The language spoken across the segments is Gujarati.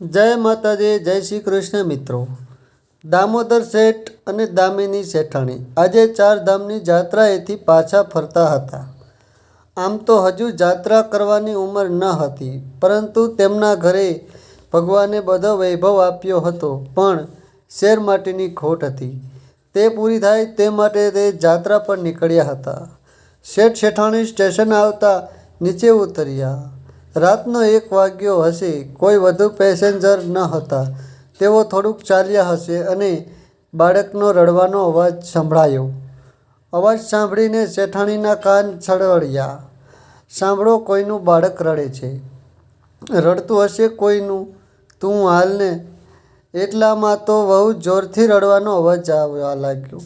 જય માતાજી, જય શ્રી કૃષ્ણ મિત્રો. દામોદર શેઠ અને દામિની શેઠાણી આજે ચાર ધામની જાત્રાએથી પાછા ફરતા હતા. આમ તો હજુ જાત્રા કરવાની ઉંમર ન હતી, પરંતુ તેમના ઘરે ભગવાને બધો વૈભવ આપ્યો હતો, પણ શેર માટેની ખોટ હતી. તે પૂરી થાય તે માટે તે જાત્રા પર નીકળ્યા હતા. શેઠ શેઠાણી સ્ટેશન આવતા નીચે ઉતર્યા. રાતનો એક વાગ્યો હશે. કોઈ વધુ પેસેન્જર ન હતા. તેઓ થોડુંક ચાલ્યા હશે અને બાળકનો રડવાનો અવાજ સંભળાયો. અવાજ સાંભળીને શેઠાણીના કાન છળવળ્યા. સાંભળો, કોઈનું બાળક રડે છે. રડતું હશે કોઈનું? તું હાલને એટલામાં તો બહુ જોરથી રડવાનો અવાજ આવવા લાગ્યો.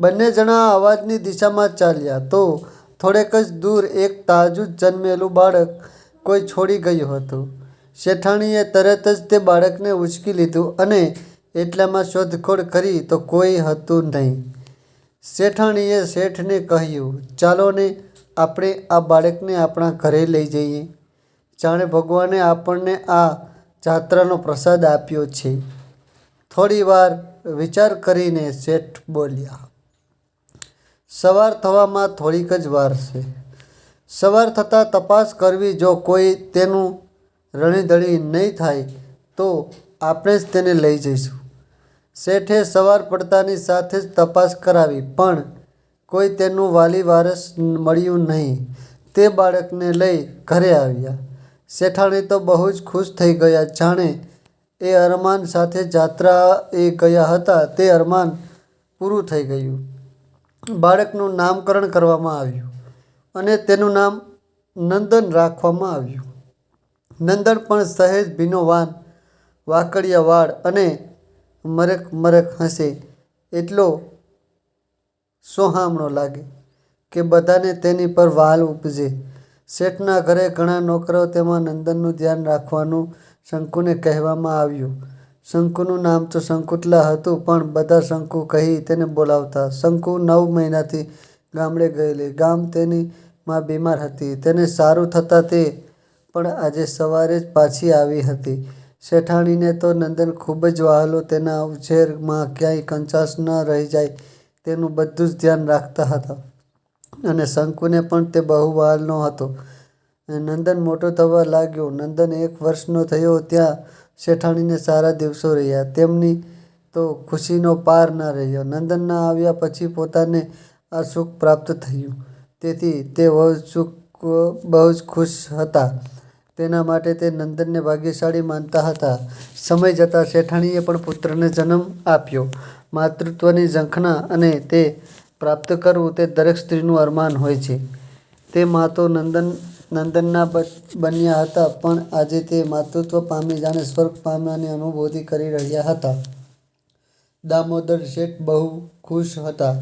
બંને જણા અવાજની દિશામાં ચાલ્યા તો થોડેક જ દૂર એક તાજું જન્મેલું બાળક કોઈ છોડી ગયું હતું. શેઠાણીએ તરત જ તે બાળકને ઉંચકી લીધું અને એટલામાં શોધખોળ કરી તો કોઈ હતું નહીં. શેઠાણીએ શેઠને કહ્યું, ચાલો ને, આપણે આ બાળકને આપણા ઘરે લઈ જઈએ. જાણે ભગવાને આપણને આ જાત્રાનો પ્રસાદ આપ્યો છે. થોડી વાર વિચાર કરીને શેઠ બોલ્યા, સવાર થવામાં થોડીક જ વાર છે. સવાર થતાં તપાસ કરવી જો કોઈ તેનું રણીધણી નહીં થાય, તો આપણે જ તેને લઈ જઈશું. શેઠે સવાર પડતાની સાથે જ તપાસ કરાવી, પણ કોઈ તેનું વાલી વારસ મળ્યું નહીં. તે બાળકને લઈ ઘરે આવ્યા. શેઠાણી તો બહુ જ ખુશ થઈ ગયા. જાણે એ અરમાન સાથે જાત્રા એ ગયા હતા, તે અરમાન પૂરું થઈ ગયું. બાળકનું નામકરણ કરવામાં આવ્યું. અને તેનું નામ નંદન રાખવામાં આવ્યું. નંદન પણ સહેજ ભીનોવાન વાકડિયા વાળ અને મરક મરક હસે એટલો સોહામણો લાગે કે બધાને તેની પર વાલ ઉપજે. શેઠના ઘરે ઘણા નોકરો તેમાં નંદનનું ધ્યાન રાખવાનું શંકુને કહેવામાં આવ્યું. શંકુનું નામ તો શંકુટલા હતું, પણ બધા શંકુ કહી તેને બોલાવતા. શંકુ નવ મહિનાથી ગામડે ગયેલી. ગામ તેની માં બીમાર હતી. તેને સારું થતાં તે પણ આજે સવારે જ પાછી આવી હતી. શેઠાણીને તો નંદન ખૂબ જ વહાલો, તેના ઉછેરમાં ક્યાંય કંચાસ ન રહી જાય તેનું બધું જ ધ્યાન રાખતા હતા અને શંકુને પણ તે બહુ વહાલનો હતો. નંદન મોટો થવા લાગ્યો. નંદન એક વર્ષનો થયો ત્યાં શેઠાણીને સારા દિવસો રહ્યા. તેમની તો ખુશીનો પાર ન રહ્યો. નંદનના આવ્યા પછી પોતાને આ સુખ પ્રાપ્ત થયું. તેથી તે બહુ જ ખુશ હતા. તેના માટે તે નંદનને ભાગ્યશાળી માનતા હતા. સમય જતાં શેઠાણીએ પણ પુત્રને જન્મ આપ્યો. માતૃત્વની ઝંખના અને તે પ્રાપ્ત કરવું તે દરેક સ્ત્રીનું અરમાન હોય છે. તે મા તો નંદન, નંદનના બન્યા હતા, પણ આજે તે માતૃત્વ પામી જાણે સ્વર્ગ પામ્યાની અનુભૂતિ કરી રહ્યા હતા. દામોદર શેઠ બહુ ખુશ હતા.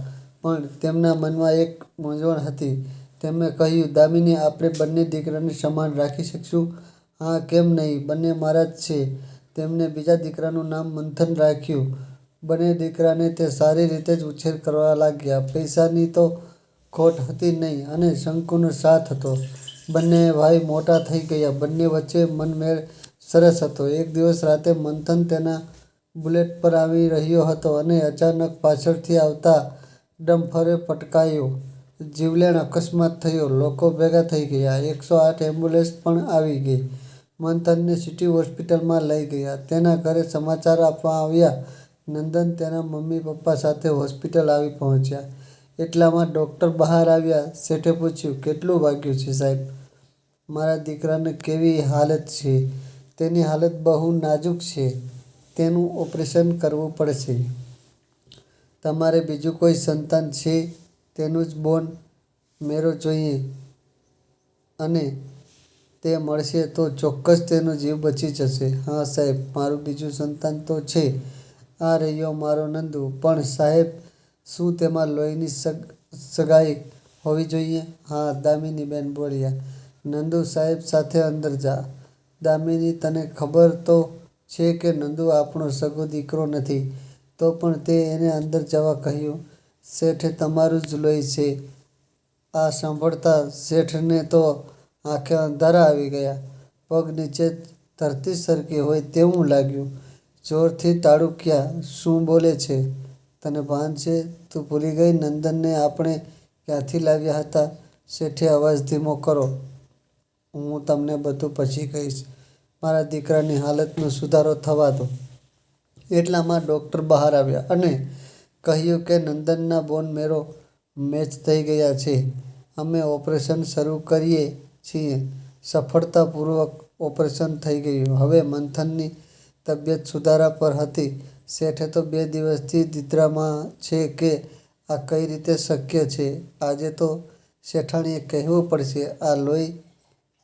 પણ તેમના મનમાં એક મૂંઝવણ હતી. તેમણે કહ્યું, દામિની, આપણે બંને દીકરાને સમાન રાખી શકીશું? હા, કેમ નહીં? બંને મારા જ છે. તેમણે બીજા દીકરાનું નામ મંથન રાખ્યું. બંને દીકરાને તે સારી રીતે જ ઉછેર કરવા લાગ્યા. પૈસાની તો ખોટ હતી નહીં અને શંકુનો સાથ હતો. બંને ભાઈ મોટા થઈ ગયા. બંને વચ્ચે મનમેળ સરસ હતો. એક દિવસ રાતે મંથન તેના બુલેટ પર આવી રહ્યો હતો અને અચાનક પાછળથી આવતા ડમ્ફરે પટકાયો જીવલેણ અકસ્માત થયો. લોકો ભેગા થઈ ગયા. એકસો આઠ એમ્બ્યુલન્સ પણ આવી ગઈ. મંથનને સિટી હોસ્પિટલમાં લઈ ગયા. તેના ઘરે સમાચાર આપવા આવ્યા. નંદન તેના મમ્મી પપ્પા સાથે હોસ્પિટલ આવી પહોંચ્યા. એટલામાં ડૉક્ટર બહાર આવ્યા. શેઠે પૂછ્યું, કેટલું વાગ્યું છે સાહેબ? મારા દીકરાને કેવી હાલત છે? તેની હાલત બહુ નાજુક છે. તેનું ઓપરેશન કરવું પડશે. તમારે બીજું કોઈ સંતાન છે? તેનું જ બોન મેરો જોઈએ. અને તે મળશે તો ચોક્કસ તેનો જીવ બચી જશે. હા, સાહેબ, મારું બીજું સંતાન તો છે. આ રહ્યો મારો નંદુ. પણ સાહેબ, શું તેમાં લોહીની સગાઈ હોવી જોઈએ? હા દામિનીબેન બોલ્યા. નંદુ સાહેબ સાથે અંદર જા. દામિની, તને ખબર તો છે કે નંદુ આપણો સગો દીકરો નથી. તો પણ તે એને અંદર જવા કહ્યું, શેઠે તમારું જ લોહી છે આ સાંભળતા શેઠને તો આંખે અંધારા આવી ગયા પગ નીચે ધરતી સરકી હોય તેવું લાગ્યું. જોરથી તાળુક્યા "શું બોલે છે? તને ભાન છે? તું ભૂલી ગઈ નંદનને આપણે ક્યાંથી લાવ્યા હતા?" શેઠે અવાજ ધીમો કરો. "હું તમને બધું પછી કહીશ. મારા દીકરાની હાલતનો સુધારો થવા દો." એટલામાં ડૉક્ટર બહાર આવ્યા અને કહ્યું કે નંદનના બોન મેરો મેચ થઈ ગયા છે. અમે ઓપરેશન શરૂ કરીએ છીએ. સફળતાપૂર્વક ઓપરેશન થઈ ગયું. હવે મંથનની તબિયત સુધારા પર હતી. શેઠે તો બે દિવસથી નિંદ્રામાં છે કે આ કઈ રીતે શક્ય છે? આજે તો શેઠાણીએ કહેવું પડશે, "આ લોહી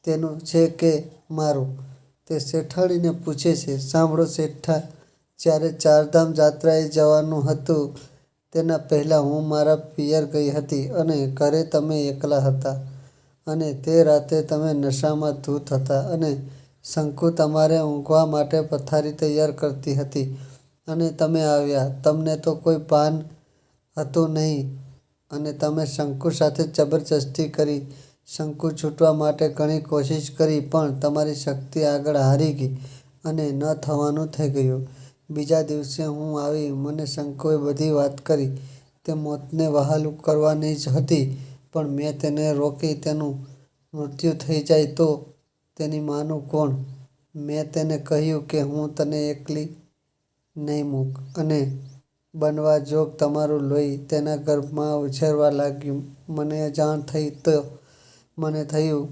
તેનું છે કે મારું?" તે શેઠાણીને પૂછે છે. "સાંભળો શેઠા, જ્યારે ચારધામ જાત્રાએ જવાનું હતું, તેના પહેલાં હું મારા પિયર ગઈ હતી અને ઘરે તમે એકલા હતા અને તે રાતે તમે નશામાં ધૂત હતા અને શંકુ તમારે ઊંઘવા માટે પથારી તૈયાર કરતી હતી અને તમે આવ્યા. તમને તો કોઈ પાન હતું નહીં અને તમે શંકુ સાથે જબરજસ્તી કરી. શંકુ છૂટવા માટે ઘણી કોશિશ કરી, પણ તમારી શક્તિ આગળ હારી ગઈ અને ન થવાનું થઈ ગયું. બીજા દિવસે હું આવી. મને શંકુએ બધી વાત કરી. તે મોતને વહાલું કરવાની જ હતી પણ મેં તેને રોકી. તેનું મૃત્યુ થઈ જાય તો તેની માનું કોણ? મેં તેને કહ્યું કે હું તને એકલી નહીં મૂક અને બનવા જોગ તમારું લોહી તેના ગર્ભમાં ઉછેરવા લાગ્યું. મને જાણ થઈ તો મને થયું,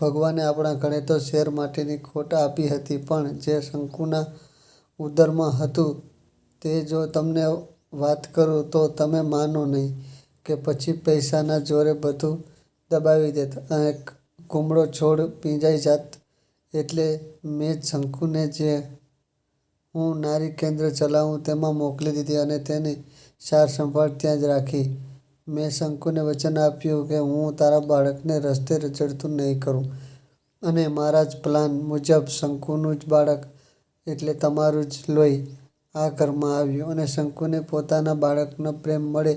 ભગવાને આપણા ઘણે તો શેર માટેની ખોટ આપી હતી પણ જે શંકુના ઉદરમાં હતું તે જો તમને વાત કરું તો તમે માનો નહીં કે પછી પૈસાના જોરે બધું દબાવી દેત અને કુમળો છોડ પીંજાઈ જાત. એટલે મેં શંકુને જે હું નારી કેન્દ્ર ચલાવું તેમાં મોકલી દીધી અને તેની સારસંભાળ ત્યાં જ રાખી. મેં શંકુને વચન આપ્યું કે હું તારા બાળકને રસ્તે રચડતું નહીં કરું અને મારા જ પ્લાન મુજબ શંકુનું જ બાળક એટલે તમારું જ લોહી આ ઘરમાં આવ્યું અને શંકુને પોતાના બાળકનો પ્રેમ મળે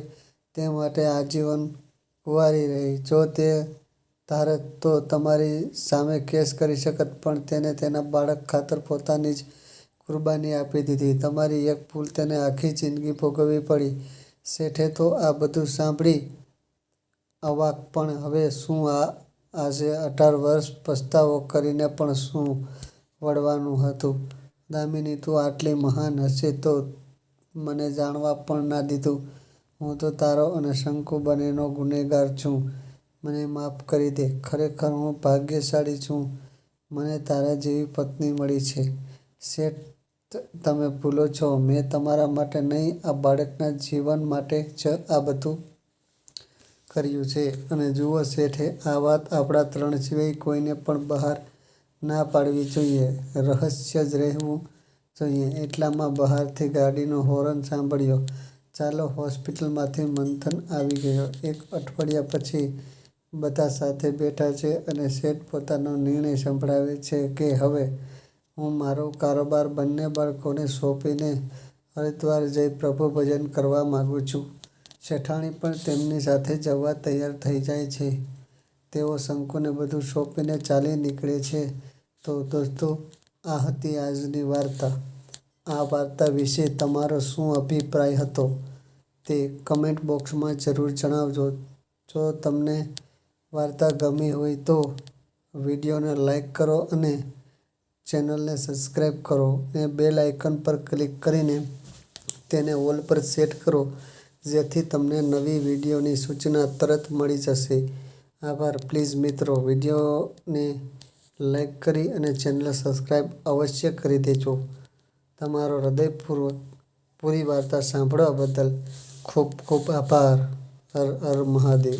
તે માટે આજીવન કુંવારી રહી. જો તે ધારત તો તમારી સામે કેસ કરી શકત, પણ તેને તેના બાળક ખાતર પોતાની જ કુરબાની આપી દીધી. તમારી એક ભૂલ તેને આખી જિંદગી ભોગવવી પડી." શેઠે તો આ બધું સાંભળી અવાક, પણ હવે શું આ આજે અઢાર વર્ષ પસ્તાવો કરીને પણ શું વળવાનું હતું? "દામિની, તું આટલી મહાન હશે તો મને જાણવા પણ ના દીધું. હું તો તારો અને શંકુ બંનેનો ગુનેગાર છું. મને માફ કરી દે. ખરેખર હું ભાગ્યશાળી છું. મને તારા જેવી પત્ની મળી છે." "શેઠ, તમે ભૂલો છો. મેં તમારા માટે નહીં, આ બાળકના જીવન માટે જ આ બધું કર્યું છે અને જુઓ શેઠે, આ વાત આપણા ત્રણ સિવાય કોઈને પણ બહાર ના પાડવી જોઈએ. રહસ્ય જ રહેવું જોઈએ." એટલામાં બહારથી ગાડીનો હોર્ન સાંભળ્યો. "ચાલો." હોસ્પિટલમાંથી મંથન આવી ગયો. એક અઠવાડિયા પછી બધા સાથે બેઠા છે અને શેઠ પોતાનો નિર્ણય સંભળાવે છે કે હવે હું મારો કારોબાર બંને બાળકોને સોંપીને હરિદ્વાર જઈ પ્રભુ ભજન કરવા માગું છું. શેઠાણી પણ તેમની સાથે જવા તૈયાર થઈ જાય છે. તેઓ શંકુને બધું સોંપીને ચાલી નીકળે છે. તો દોસ્તો, આ હતી આજની વાર્તા. આ વાર્તા વિશે તમારો શું અભિપ્રાય હતો તે કમેન્ટ બોક્સમાં જરૂર જણાવજો. જો તમને વાર્તા ગમી હોય તો વિડીયોને લાઈક કરો અને ચેનલને સબસ્ક્રાઈબ કરો ને બેલ આઇકન પર ક્લિક કરીને તેને ઓલ પર સેટ કરો, જેથી તમને નવી વિડીયોની સૂચના તરત મળી જશે. આભાર. પ્લીઝ મિત્રો, વિડીયોને લાઈક કરી અને ચેનલ સબસ્ક્રાઈબ અવશ્ય કરી દેજો. તમારો હૃદયપૂર્વક પૂરી વાર્તા સાંભળવા બદલ ખૂબ ખૂબ આભાર. હર હર મહાદેવ.